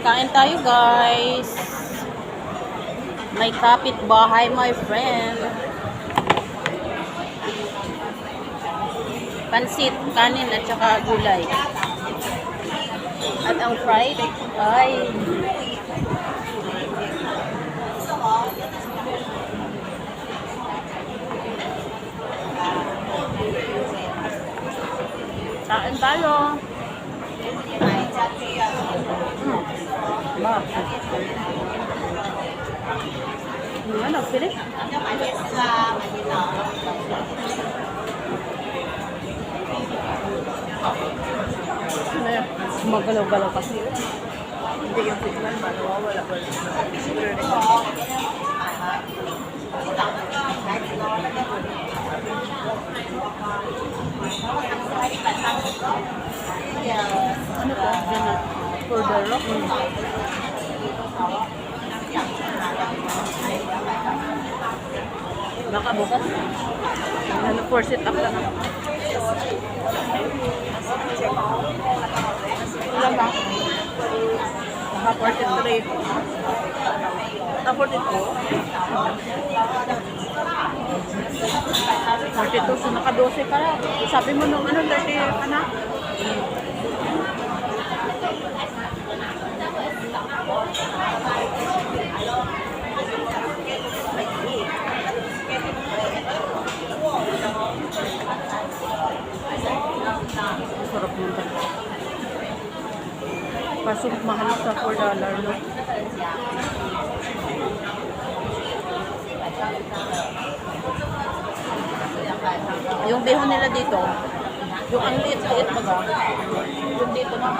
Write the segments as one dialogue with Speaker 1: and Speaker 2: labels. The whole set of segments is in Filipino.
Speaker 1: Kain tayo guys. May kapitbahay my friend. Pansit, kanin at saka gulay. At ang fried ay Kain tayo. Ba. Ano, nagpilit? Ano yan? Gumagalaw-galaw kasi.
Speaker 2: Hindi yung signal ba? Nawawala ba?
Speaker 1: Ano to? Yan na. For the rock. Baka bukas. Ano, for sit up lang. Ilan ba?
Speaker 2: Naka 43. Naka 42.
Speaker 1: 42, so naka 12 ka na. Sabi mo nung ano, 30 ka na? Sarap Kaso mahal sa 4 dollar, no? Yung bihon nila dito, yung ang liit-liit baga, yung dito na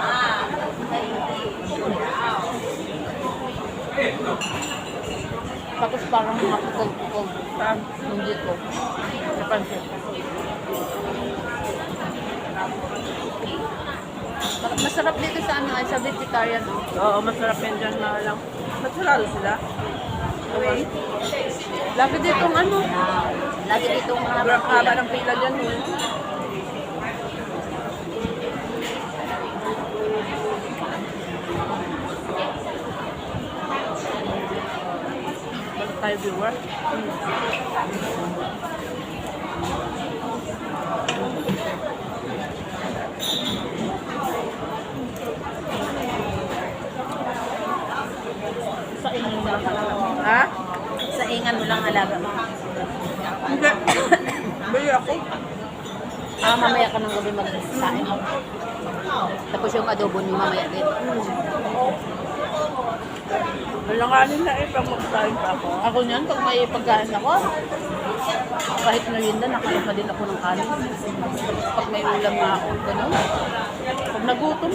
Speaker 1: tapos parang makukog-kog yung dito. Napansin. Masarap dito sa ano, ay sa vegetarian. no?
Speaker 2: Oo, masarap yan dyan na lang. Masarado sila. Okay.
Speaker 1: Lagi dito ano, lagi dito ang
Speaker 2: Sobrang haba ng pila dyan. eh. Basta tayo viewer.
Speaker 1: Sa ingan mo lang alaga mo.
Speaker 2: Ha?
Speaker 1: Sa ingan mo lang alaga mo.
Speaker 2: Hindi. Bili ako.
Speaker 1: Ah, mamaya ka ng gabi magsasain mo. Tapos yung adobo niyo mamaya din.
Speaker 2: Malanganin na eh pag magsahin pa ako.
Speaker 1: Ako niyan, pag may pagkain ako, kahit merienda, nakain pa din ako ng kanin. Pag may ulam na ako, gano'n. Pag nagutom,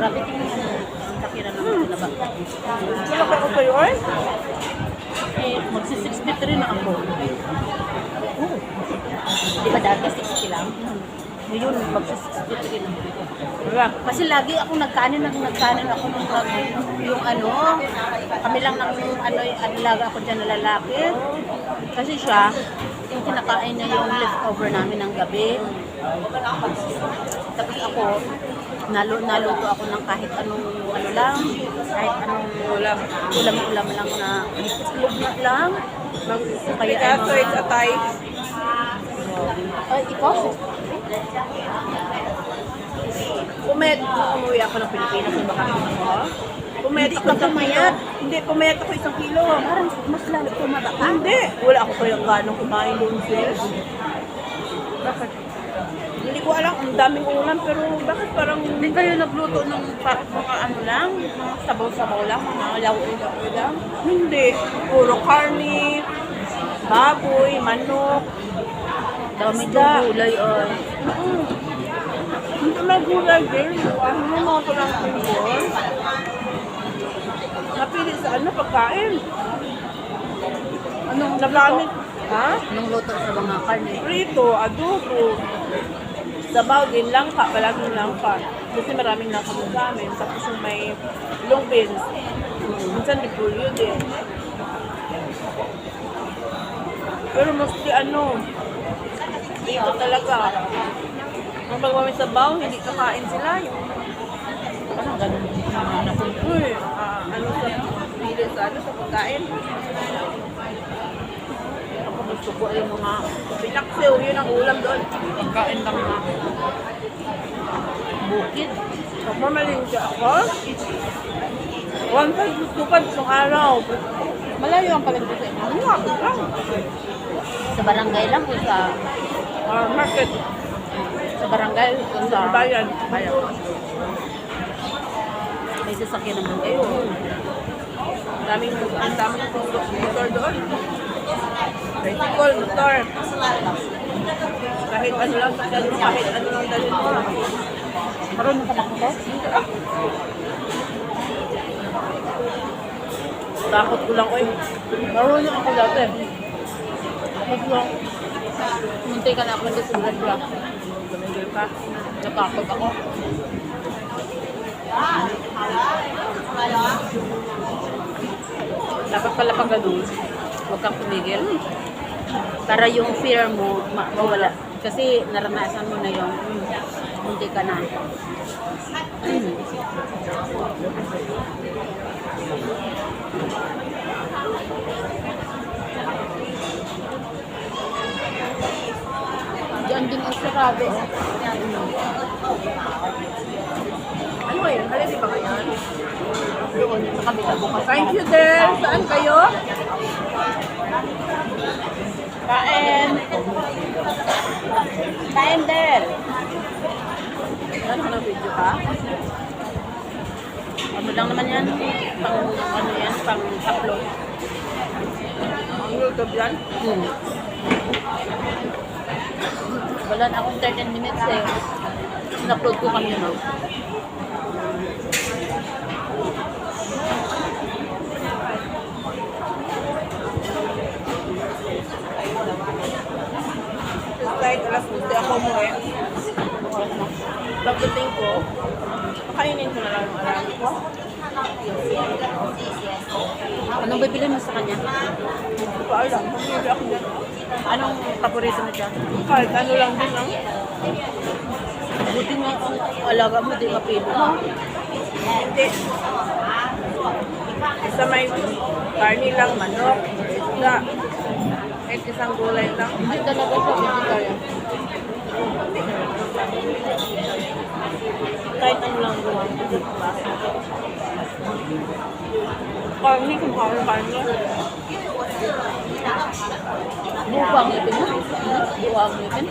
Speaker 1: grabe tingin. Ang laki na naman na ba?
Speaker 2: Wala kayo pa yun?
Speaker 1: Eh, magsi-63 na ako. Oo. Di ba dati 60 lang? Ngayon, magsi-63 na.
Speaker 2: Wala.
Speaker 1: Kasi lagi ako nagkanin, nag nagkanin ako ng yung ano, kami lang ng ano, alaga ako dyan na lalaki. Kasi siya, yung kinakain niya yung leftover namin ng gabi. Tapos ako, nalo, naluto ako ng kahit anong ano lang, kahit anong
Speaker 2: Ulam.
Speaker 1: ulam-ulam lang na itlog na lang.
Speaker 2: Mag
Speaker 1: Kaya
Speaker 2: Kaya
Speaker 1: ano
Speaker 2: so it's a Thai.
Speaker 1: Ay, ikaw?
Speaker 2: Pumayat nung umuwi ako ng Pilipinas yung bakasyon ako. Pumayat ako isang kilo. Hindi, pumayat ako isang kilo.
Speaker 1: Parang mas lalo tumaba ka.
Speaker 2: Hindi. Wala ako kayang ganong kumain doon sis. Bakit? Hindi ko alam, ang daming ulam, pero bakit parang
Speaker 1: Hindi kayo nagluto ng pa- mga ano lang, mga sabaw-sabaw lang, mga lawo-lawo lang.
Speaker 2: hindi. Puro karne, baboy, manok,
Speaker 1: Dami ng gulay ay.
Speaker 2: Mm. Hindi na gulay din. Ano mo mga ko ng pinbol? Napili sa ano, pagkain.
Speaker 1: Anong
Speaker 2: Nagamit. Ha?
Speaker 1: Anong luto sa mga karne?
Speaker 2: Prito, adobo. Sabaw din lang ka, palaging lang ka. Kasi maraming nakamod sa amin. Tapos yung may long beans. Minsan repolyo din. Pero mostly ano, dito talaga. Kapag may sabaw, hindi kakain sila. Yung
Speaker 1: Parang ganun. Po?
Speaker 2: Uy, ah, ano sa pili sa ano sa pagkain?
Speaker 1: Ako gusto ko yung mga
Speaker 2: Pinaksiw, yun ang ulam doon.
Speaker 1: pagkain ng mga bukid.
Speaker 2: Pag mamalingga ako, one five tupad sa araw.
Speaker 1: Malayo ang palengke sa inyo.
Speaker 2: Ano ako lang?
Speaker 1: Sa barangay lang o sa
Speaker 2: Ah, market,
Speaker 1: sa barangay o sa
Speaker 2: bayan.
Speaker 1: bayan. May sasakyan naman kayo.
Speaker 2: Daming, ang daming motor doon. Bicycle, motor. Kahit ano lang, kahit ano lang dalhin mo.
Speaker 1: Marunong ka makuha?
Speaker 2: Takot ko lang, oy. Marunong ako dati.
Speaker 1: Huwag lang. Muntay ka na ako sa grasya.
Speaker 2: Tumigil ka.
Speaker 1: Natakot ako. Dapat pala pag ganun, huwag kang tumigil. Para yung fear mo ma- mawala. Kasi naranasan mo na yung hindi ka na. Diyan din ang sarado.
Speaker 2: Ano ngayon? Halili ba kayo?
Speaker 1: Doon, sa kabila bukas.
Speaker 2: Thank you, Del. Saan kayo?
Speaker 1: Kain! Kain, Del!
Speaker 2: Ano ka video ka?
Speaker 1: Ano lang naman yan? Pang, ano yan? Pang upload.
Speaker 2: Ang YouTube yan?
Speaker 1: Hmm. Wala na akong 13 minutes eh. In-upload ko kami no.
Speaker 2: Kahit alas 12 ako mo eh. Pagdating ko, pakainin ko na lang alam ko.
Speaker 1: Anong bibili mo sa kanya?
Speaker 2: Hindi ko alam. Pamili ako dyan.
Speaker 1: Anong paborito mo dyan?
Speaker 2: Kahit ano lang din ang
Speaker 1: Buti nga ang alaga mo, di mapili mo.
Speaker 2: hindi. Isa may karni lang, manok, isda. Kahit isang gulay lang.
Speaker 1: Hindi talaga siya vegetarian.
Speaker 2: Kahit ano lang gawin ko dito bahay. Karni kung kaya karni.
Speaker 1: Buwa ang ngipin mo? Buwa ang ngipin?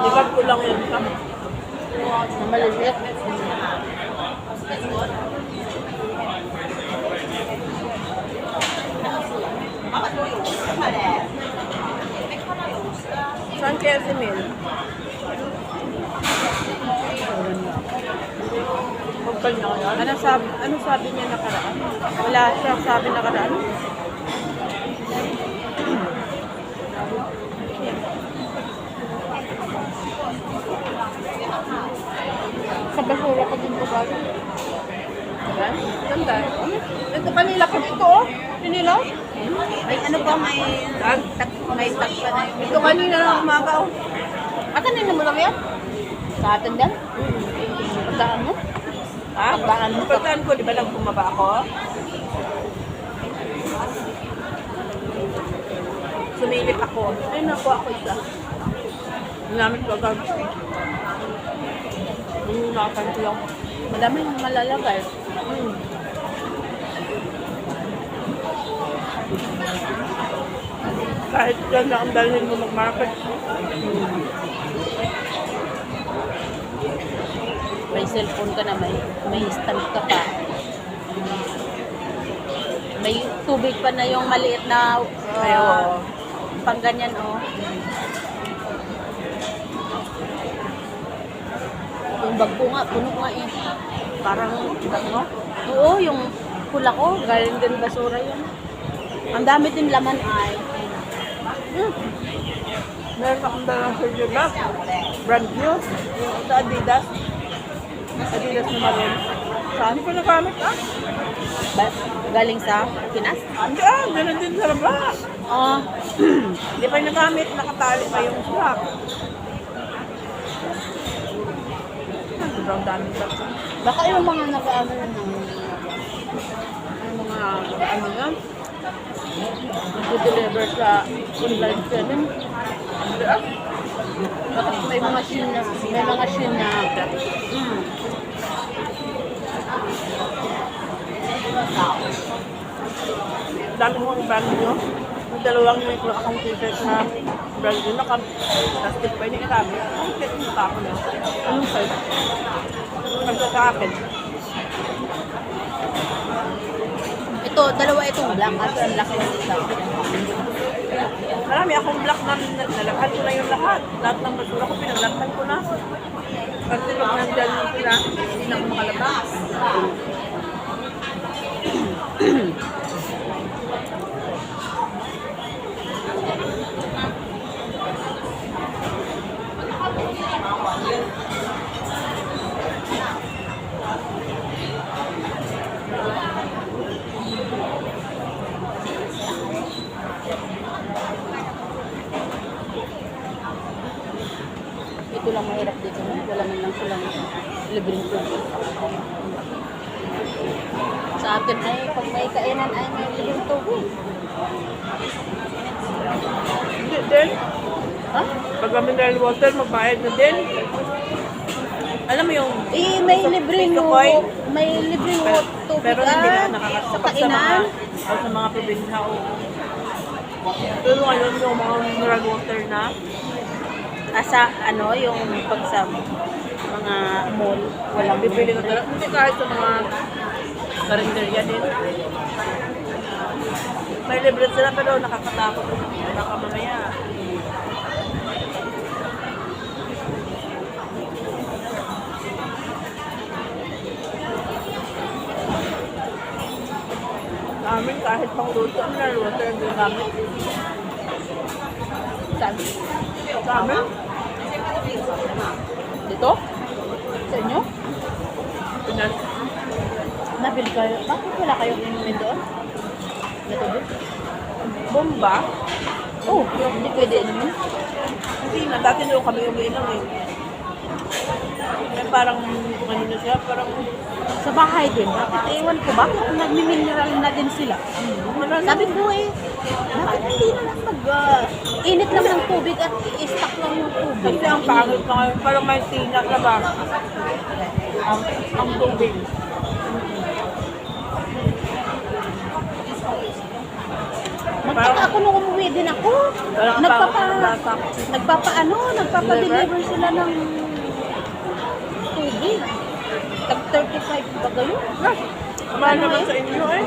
Speaker 2: Lipat ko lang yun sa
Speaker 1: Na maliliit.
Speaker 2: Saan kaya si Mel? Pagkal niya yan.
Speaker 1: Ano sabi, ano sabi niya nakaraan? Wala siya sabi nakaraan. Sa basura ko din galing.
Speaker 2: Yan. Ganda. Ito kanila ko ito oh. Kanila.
Speaker 1: May ano ba, may
Speaker 2: Tag.
Speaker 1: tak, may tak pa na yung...
Speaker 2: Ito kanina lang umaga oh.
Speaker 1: Ah, kanina mo lang yan? Sa atin din? Pagdaan mo?
Speaker 2: Ha?
Speaker 1: Pagdaan mo.
Speaker 2: Ko, di ba lang bumaba ako? Sumilip ako. Ay, nakuha ako isa. Ginamit ko agad. Inunakan ko lang.
Speaker 1: Madami yung malalagay.
Speaker 2: Hmm. Kahit dyan na ang dalhin mo mag-market.
Speaker 1: May cellphone ka na, may, may stand ka pa. May tubig pa na yung maliit na uh,
Speaker 2: Ay, oo.
Speaker 1: pang ganyan, oh. Yung bag ko nga, puno nga eh. Parang, ano? Oo, yung pula ko, galing din basura yun. Ang dami din laman ay. Hmm.
Speaker 2: Meron akong dalang Sergio Lab. Brand new. Yung sa Adidas. Adidas na maroon. Saan ko nagamit ah?
Speaker 1: Ba- galing sa Pinas?
Speaker 2: Hindi ah, ganun din sa labas.
Speaker 1: Oh,
Speaker 2: Hindi pa yung nagamit, nakatali pa yung strap. sobrang daming tatlo.
Speaker 1: Baka yung mga nag-ano yun ng yung mga ano yan nag-deliver sa online selling. Baka may mga shin na may mga shin na mm,
Speaker 2: dami kong brand nyo. Yung dalawang yung akong t-shirt na brand nyo, naka plastic pa yun kami. Ang cute yung tako nyo. Anong size? Sa akin.
Speaker 1: ito, dalawa itong black at ang laki ng isa.
Speaker 2: Marami akong black na nalakhan ko na yung lahat. Lahat ng basura ko, pinaglathan ko na. Kasi pag nandyan yung sila, hindi na ako makalabas.
Speaker 1: Lang mahirap dito. Wala man lang silang libreng tubig. Sa atin ay pag may kainan ay may libreng tubig.
Speaker 2: Hindi din.
Speaker 1: Ha?
Speaker 2: Pag mineral water, magbayad na din. Alam mo yung
Speaker 1: Eh, may libreng
Speaker 2: coin?
Speaker 1: may libreng
Speaker 2: Pero,
Speaker 1: tubig
Speaker 2: pero hindi na
Speaker 1: ah, sa
Speaker 2: nakakasapag sa mga, o sa mga probinsya o pero ngayon yung mga mineral water na
Speaker 1: Asa ano yung pag sa mga mall walang
Speaker 2: bibili ka talaga. Hindi kahit sa mga karinderya din. May libre sila pero nakakatakot. Baka mamaya. Sa amin kahit pang luto, ang mineral water ang ginagamit.
Speaker 1: Saan? Dito? Sa inyo?
Speaker 2: pinas
Speaker 1: Nabili kayo. Bakit wala kayong inumin doon? Na tubig?
Speaker 2: bomba.
Speaker 1: Oh, hindi pwede inumin.
Speaker 2: Hindi na, dati doon kami umiinom eh. Eh, parang, kanina siya, parang,
Speaker 1: Sa bahay din. Bakit? Ewan ko, bakit nagmi-mineral na din sila?
Speaker 2: wala na.
Speaker 1: Sabi ko eh, bakit hindi na lang mag... ah, init lang ng tubig at i-stock lang yung tubig?
Speaker 2: Kasi ang pangit na ngayon, parang may tina na ba? Ang, ang tubig.
Speaker 1: Magtaka ako nung umuwi din ako.
Speaker 2: Parang ang
Speaker 1: Nagpapa,
Speaker 2: pangit ng lasa.
Speaker 1: nagpapa ano, nagpapa-deliver sila ng. Tag 35 ba gayon?
Speaker 2: Mahal naman sa inyo eh.